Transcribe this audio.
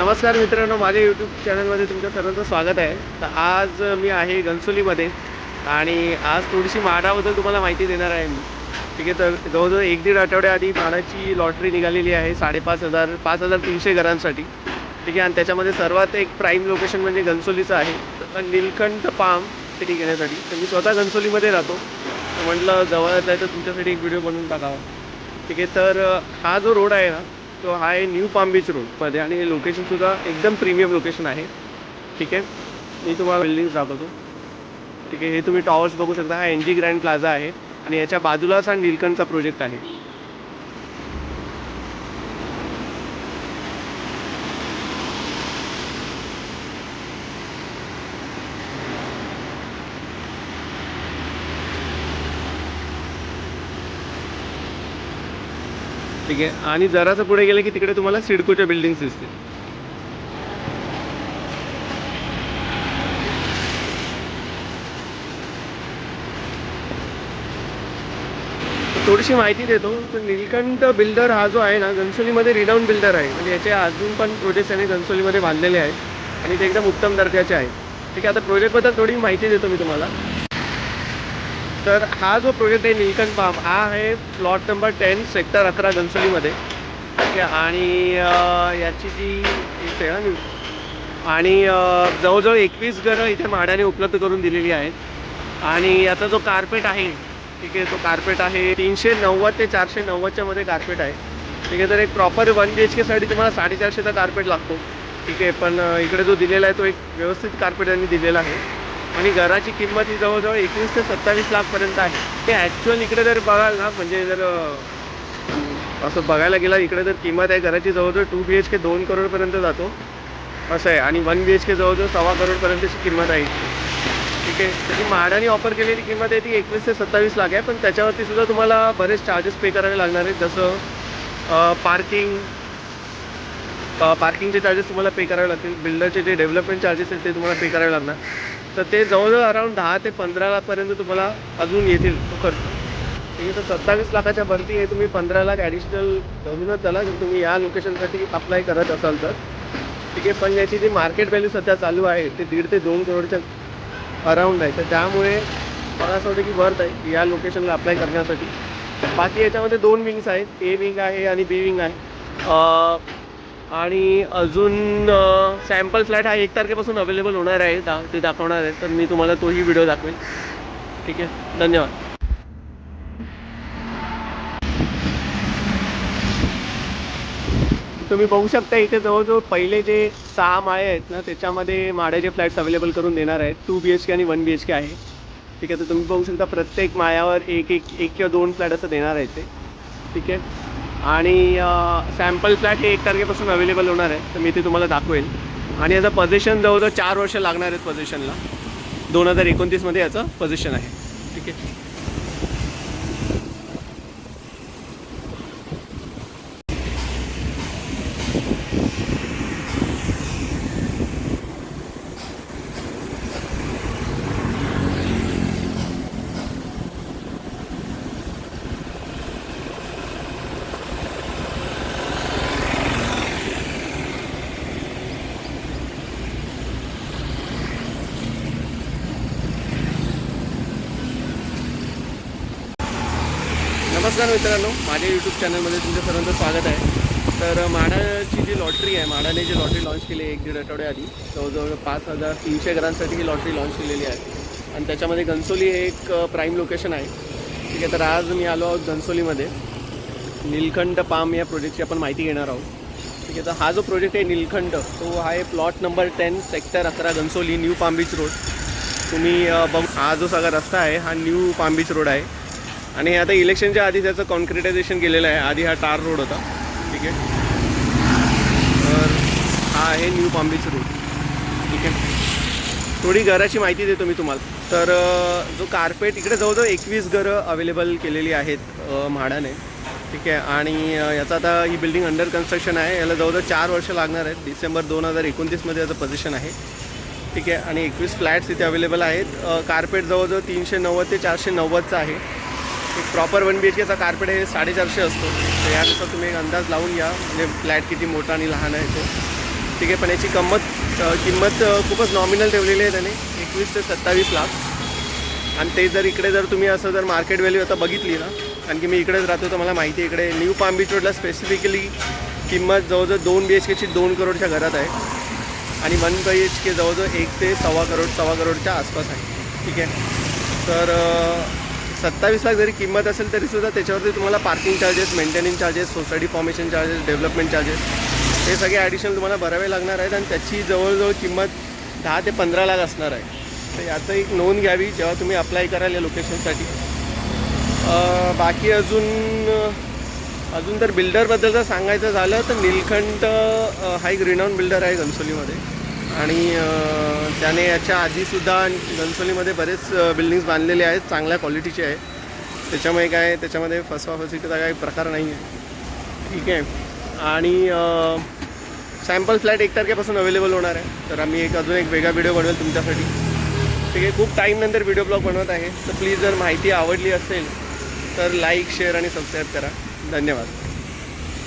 नमस्कार मित्रांनो माझ्या यूट्यूब चॅनलमध्ये तुमच्या सर्वांचं स्वागत आहे. तर आज मी आहे घनसोलीमध्ये आणि आज थोडीशी माडाबद्दल तुम्हाला माहिती देणार आहे मी. ठीक आहे तर जवळजवळ एक दीड आठवड्याआधी माडाची लॉटरी निघालेली आहे साडेपाच हजार पाच हजार तीनशे घरांसाठी. ठीक आहे आणि त्याच्यामध्ये सर्वात एक प्राईम लोकेशन म्हणजे घनसोलीचं आहे. तर निलकंठ पाम सिटी घेण्यासाठी. तर मी स्वतः घनसोलीमध्ये राहतो. तर म्हटलं जवळ आहे तर तुमच्यासाठी एक व्हिडिओ बनवून टाकावा. ठीक आहे तर हा जो रोड आहे ना तो हा आहे न्यू पाम बीच रोडमध्ये आणि लोकेशनसुद्धा एकदम प्रीमियम लोकेशन आहे. ठीक आहे? मी तुम्हाला बिल्डिंग दाखवतो. ठीक आहे? हे तुम्ही टॉवर्स बघू शकता. हा एन जी ग्रँड प्लाझा आहे. आणि याच्या बाजूलाच हा नीलकंठचा प्रोजेक्ट आहे. ठीक आहे. आणि जरासं पुढे गेलं की तिकडे तुम्हाला सिडकोच्या बिल्डिंग्स दिसतील. थोडीशी माहिती देतो. तर नीलकंठ बिल्डर हा जो आहे ना घनसोलीमध्ये रिनाऊन बिल्डर आहे. म्हणजे याचे अजून पण प्रोजेक्ट त्याने घनसोलीमध्ये बांधलेले आहेत. आणि ते एकदम उत्तम दर्जाचे आहेत. ठीक आहे आता प्रोजेक्टबद्दल थोडी माहिती देतो मी तुम्हाला. तर हा जो प्रोजेक्ट आहे नीलकंठ फार्म हा आहे प्लॉट नंबर टेन सेक्टर अकरा घनसोलीमध्ये ठीक आहे आणि याची जी इथे आहे ना आणि जवळजवळ एकवीस घरं इथे म्हाडाने उपलब्ध करून दिलेली आहेत. आणि याचा जो कार्पेट आहे ठीक आहे तो कार्पेट आहे तीनशे नव्वद ते चारशे नव्वदच्या मध्ये कार्पेट आहे. ठीक आहे तर एक प्रॉपर वन बी एच केसाठी तुम्हाला साडेचारशेचा कार्पेट लागतो. ठीक आहे पण इकडे जो दिलेला आहे तो एक व्यवस्थित कार्पेट त्यांनी दिलेला आहे. आणि घराची किंमत ही जवळजवळ एकवीस ते सत्तावीस लाखपर्यंत आहे. ते ॲक्च्युअल इकडे जर बघाल ना म्हणजे जर असं बघायला गेला इकडे जर किंमत आहे घराची जवळजवळ टू बी एच के दोन करोडपर्यंत जातो. असं आहे. आणि वन बी एच के जवळजवळ सव्वा करोडपर्यंतची किंमत आहे. ठीक आहे. त्याची म्हाडाने ऑफर केलेली किंमत आहे ती एकवीस ते सत्तावीस लाख आहे. पण त्याच्यावरती सुद्धा तुम्हाला बरेच चार्जेस पे करावे लागणार आहेत. जसं पार्किंग पार्किंगचे चार्जेस तुम्हाला पे करावे लागतील. बिल्डरचे जे डेव्हलपमेंट चार्जेस आहेत ते तुम्हाला पे करावे लागणार. तर ते जवळजवळ अराऊंड दहा ते पंधरा लाखपर्यंत तुम्हाला अजून येतील तो खर्च. ठीक आहे तर सत्तावीस लाखाच्या भरती हे तुम्ही पंधरा लाख ॲडिशनल धरूनच चला. जर तुम्ही या लोकेशनसाठी अप्लाय करत असाल तर. ठीक आहे पण याची जी मार्केट व्हॅल्यू सध्या चालू आहे ते दीड ते दोन करोडच्या अराऊंड आहे. तर त्यामुळे मला असं वाटतं की वर्थ आहे या लोकेशनला अप्लाय करण्यासाठी. बाकी याच्यामध्ये दोन विंग्स आहेत ए विंग आहे आणि बी विंग आहे. आणि अजून सॅम्पल फ्लॅट हा एक तारखेपासून अवेलेबल होणार आहे दा ते दाखवणार आहे. तर मी तुम्हाला तोही व्हिडिओ दाखवेल. ठीक आहे? धन्यवाद. तुम्ही बघू शकता इथे जवळजवळ पहिले जे सहा माळे आहेत ना त्याच्यामध्ये माळ्याचे फ्लॅट्स अवेलेबल करून देणार आहेत. टू बी एच के आणि वन बी एच के आहे. ठीक आहे? तर तुम्ही बघू शकता प्रत्येक माळ्यावर एक एक एक किंवा दोन फ्लॅट असं देणार आहे ते. ठीक आहे? आणि सॅम्पल फ्लॅट हे एक तारखेपासून अवेलेबल होणार आहे. तर मी ते तुम्हाला दाखवेल. आणि याचं पोझिशन जवळजवळ चार वर्ष लागणार आहेत पोझिशनला दोन हजार एकोणतीसमध्ये याचं पोझिशन आहे. ठीक आहे? नमस्कार मित्रांनो. माझ्या यूट्यूब चॅनलमध्ये तुमचं सर्वांचं स्वागत आहे. तर माडाची जी लॉटरी आहे माडाने जी लॉटरी लॉन्च केली आहे एक दीड आठवड्याआधी जवळजवळ पाच हजार तीनशे घरांसाठी ही लॉटरी लॉन्च केलेली आहे. आणि त्याच्यामध्ये घनसोली हे एक प्राईम लोकेशन आहे. ठीक आहे तर आज मी आलो आहोत घनसोलीमध्ये. नीलकंठ पाम या प्रोजेक्टची आपण माहिती घेणार आहोत. ठीक आहे तर हा जो प्रोजेक्ट आहे नीलकंठ तो आहे प्लॉट नंबर टेन सेक्टर अकरा Ghansoli New Palm Beach Road तुम्ही बघ हा जो सगळा रस्ता आहे हा न्यू पाम बीच रोड आहे. आणि आता इलेक्शनच्या आधी त्याचं कॉन्क्रिटायझेशन केलेलं आहे. आधी हा टार रोड होता. ठीक आहे. तर हा आहे न्यू पाम रोड. ठीक आहे. थोडी घराची माहिती देतो मी तुम्हाला. तर जो कार्पेट इकडे जवळजवळ एकवीस घरं अवेलेबल केलेली आहेत म्हाडाने. ठीक आहे. आणि याचा आता ही बिल्डिंग अंडर कन्स्ट्रक्शन आहे. याला जवळजवळ चार वर्ष लागणार आहेत. डिसेंबर दोन हजार एकोणतीसमध्ये याचं पोझिशन आहे. ठीक आहे. आणि एकवीस फ्लॅट्स इथे अवेलेबल आहेत. कार्पेट जवळजवळ तीनशे नव्वद ते चारशे नव्वदचं आहे. एक प्रॉपर वन बी एच केचा कार्पेट हे साडेचारशे असतो. तर यानुसार तुम्ही एक अंदाज लावून घ्या म्हणजे फ्लॅट किती मोठा आणि लहान आहे तो. ठीक आहे पण याची किंमत किंमत खूपच नॉमिनल ठेवलेली आहे त्याने एकवीस ते सत्तावीस लाख. आणि ते जर इकडे जर तुम्ही असं जर मार्केट व्हॅल्यू आता बघितली ना कारण की मी इकडेच राहतो तर मला माहिती आहे इकडे न्यू पाम बीच रोडला स्पेसिफिकली किंमत जवळजवळ दोन बी एच केची दोन करोडच्या घरात आहे. आणि वन बी एच के जवळजवळ एक ते सव्वा करोड सव्वा करोडच्या आसपास आहे. ठीक आहे. तर सत्तावीस लाख जरी किंमत असेल तरीसुद्धा त्याच्यावरती तुम्हाला parking charges maintaining charges society formation charges development charges हे सगळे ॲडिशनल तुम्हाला भरावे लागणार आहेत आणि त्याची जवळजवळ किंमत दहा ते पंधरा लाख असणार आहे. तर याचं एक नोंद घ्यावी जेव्हा तुम्ही अप्लाय कराल या लोकेशनसाठी बाकी अजून अजून तर बिल्डरबद्दल जर सांगायचं झालं तर निलखंड हा एक रिनाऊन बिल्डर आहे घनसोलीमध्ये. आणि त्याने याच्या आधीसुद्धा घनसोलीमध्ये बरेच बिल्डिंग्स बांधलेले आहेत चांगल्या क्वालिटीचे आहे त्याच्यामुळे काय त्याच्यामध्ये फसवाफसीचा काही प्रकार नाही आहे ठीक आहे. आणि सॅम्पल फ्लॅट एक तारखेपासून अवेलेबल होणार आहे. तर आम्ही एक अजून एक वेगळा व्हिडिओ बनवेल तुमच्यासाठी. ठीक आहे. खूप टाईमनंतर व्हिडिओ ब्लॉग बनवत आहे. तर प्लीज जर माहिती आवडली असेल तर लाईक शेअर आणि सबस्क्राईब करा. धन्यवाद.